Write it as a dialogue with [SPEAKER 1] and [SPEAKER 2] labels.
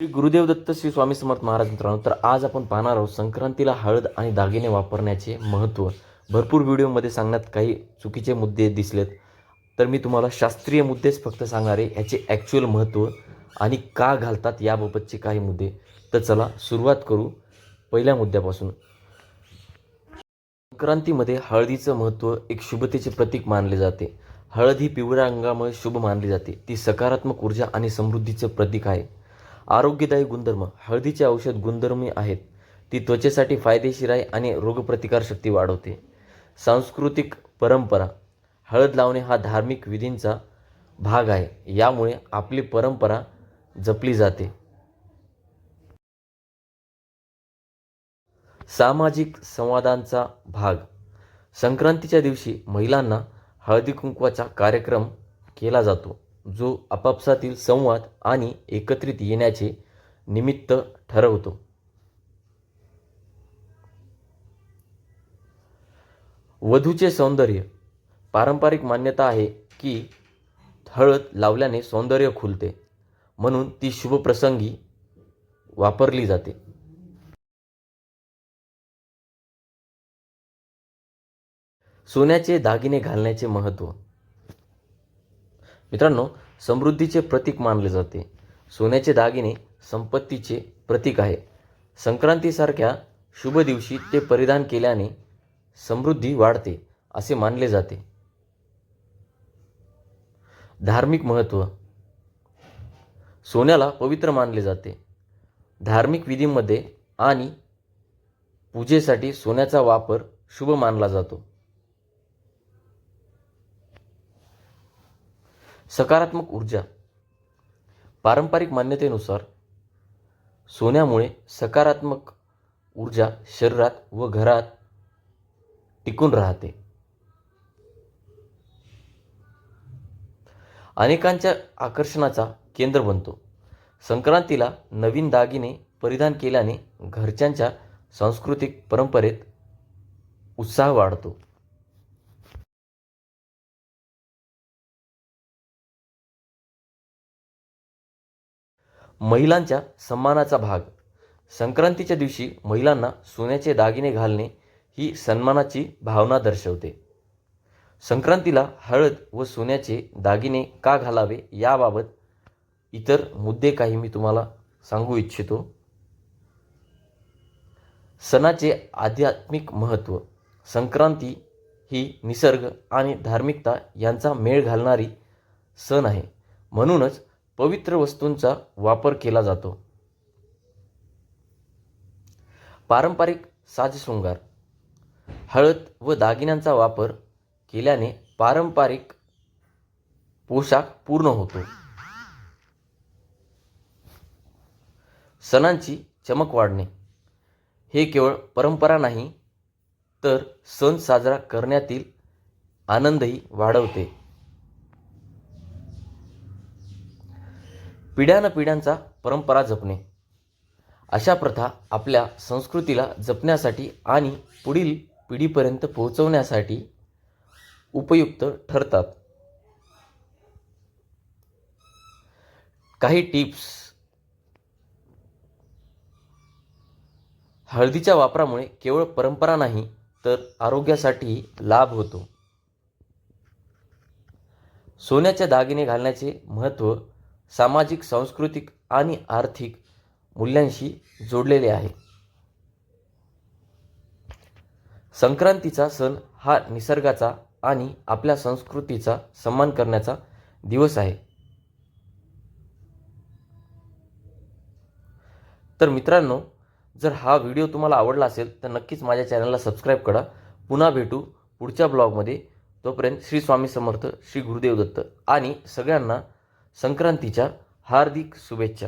[SPEAKER 1] श्री गुरुदेव दत्त श्री स्वामी समर्थ महाराज मित्रांनो तर आज आपण पाहणार आहोत संक्रांतीला हळद आणि दागिने वापरण्याचे महत्त्व. भरपूर व्हिडिओमध्ये सांगण्यात काही चुकीचे मुद्दे दिसलेत. तर मी तुम्हाला शास्त्रीय मुद्देच फक्त सांगणार आहे याचे ॲक्च्युअल महत्त्व आणि का घालतात याबाबतचे काही मुद्दे. तर चला सुरुवात करू पहिल्या मुद्द्यापासून. संक्रांतीमध्ये हळदीचं महत्त्व एक शुभतेचे प्रतीक मानले जाते. हळद ही पिवळ्या रंगामुळे शुभ मानली जाते. ती सकारात्मक ऊर्जा आणि समृद्धीचं प्रतीक आहे. आरोग्यदायी गुणधर्म हळदीचे औषध गुणधर्मी आहेत. ती त्वचेसाठी फायदेशीर आहे आणि रोगप्रतिकारशक्ती वाढवते. सांस्कृतिक परंपरा हळद लावणे हा धार्मिक विधींचा भाग आहे. यामुळे आपली परंपरा जपली जाते. सामाजिक संवादांचा भाग. संक्रांतीच्या दिवशी महिलांना हळदी कुंकवाचा कार्यक्रम केला जातो. जो आपापसातील संवाद आणि एकत्रित येण्याचे निमित्त ठरवतो. वधूचे सौंदर्य. पारंपरिक मान्यता आहे की हळद लावल्याने सौंदर्य खुलते म्हणून ती शुभप्रसंगी वापरली जाते. सोन्याचे दागिने घालण्याचे महत्त्व मित्रांनो समृद्धीचे प्रतीक मानले जाते. सोन्याचे दागिने संपत्तीचे प्रतीक आहे. संक्रांतीसारख्या शुभ दिवशी ते परिधान केल्याने समृद्धी वाढते असे मानले जाते. धार्मिक महत्त्व सोन्याला पवित्र मानले जाते. धार्मिक विधीमध्ये आणि पूजेसाठी सोन्याचा वापर शुभ मानला जातो. सकारात्मक ऊर्जा. पारंपरिक मान्यतेनुसार सोन्यामुळे सकारात्मक ऊर्जा शरीरात व घरात टिकून राहते. अनेकांच्या आकर्षणाचा केंद्र बनतो. संक्रांतीला नवीन दागिने परिधान केल्याने घरच्यांच्या सांस्कृतिक परंपरेत उत्साह वाढतो. महिलांच्या सन्मानाचा भाग. संक्रांतीच्या दिवशी महिलांना सोन्याचे दागिने घालणे ही सन्मानाची भावना दर्शवते. संक्रांतीला हळद व सोन्याचे दागिने का घालावे याबाबत इतर मुद्दे काही मी तुम्हाला सांगू इच्छितो. सणाचे आध्यात्मिक महत्त्व. संक्रांती ही निसर्ग आणि धार्मिकता यांचा मेळ घालणारी सण आहे. म्हणूनच पवित्र वस्तूंचा वापर केला जातो. पारंपरिक साजशृंगार हळद व दागिन्यांचा वापर केल्याने पारंपरिक पोशाख पूर्ण होतो. सणांची चमक वाढणे हे केवळ परंपरा नाही तर सण साजरा करण्यातील आनंदही वाढवते. पिढ्यानपिढ्यांचा परंपरा जपणे. अशा प्रथा आपल्या संस्कृतीला जपण्यासाठी आणि पुढील पिढीपर्यंत पोहोचवण्यासाठी उपयुक्त ठरतात. काही टिप्स. हळदीच्या वापरामुळे केवळ परंपरा नाही तर आरोग्यासाठीही लाभ होतो. सोन्याचे दागिने घालण्याचे महत्त्व सामाजिक सांस्कृतिक आणि आर्थिक मूल्यांशी जोडलेले आहे. संक्रांतीचा सण हा निसर्गाचा आणि आपल्या संस्कृतीचा सन्मान करण्याचा दिवस आहे. तर मित्रांनो जर हा व्हिडिओ तुम्हाला आवडला असेल तर नक्कीच माझ्या चॅनलला सबस्क्राईब करा. पुन्हा भेटू पुढच्या ब्लॉगमध्ये. तोपर्यंत श्री स्वामी समर्थ श्री गुरुदेव दत्त आणि सगळ्यांना संक्रांतीच्या हार्दिक शुभेच्छा.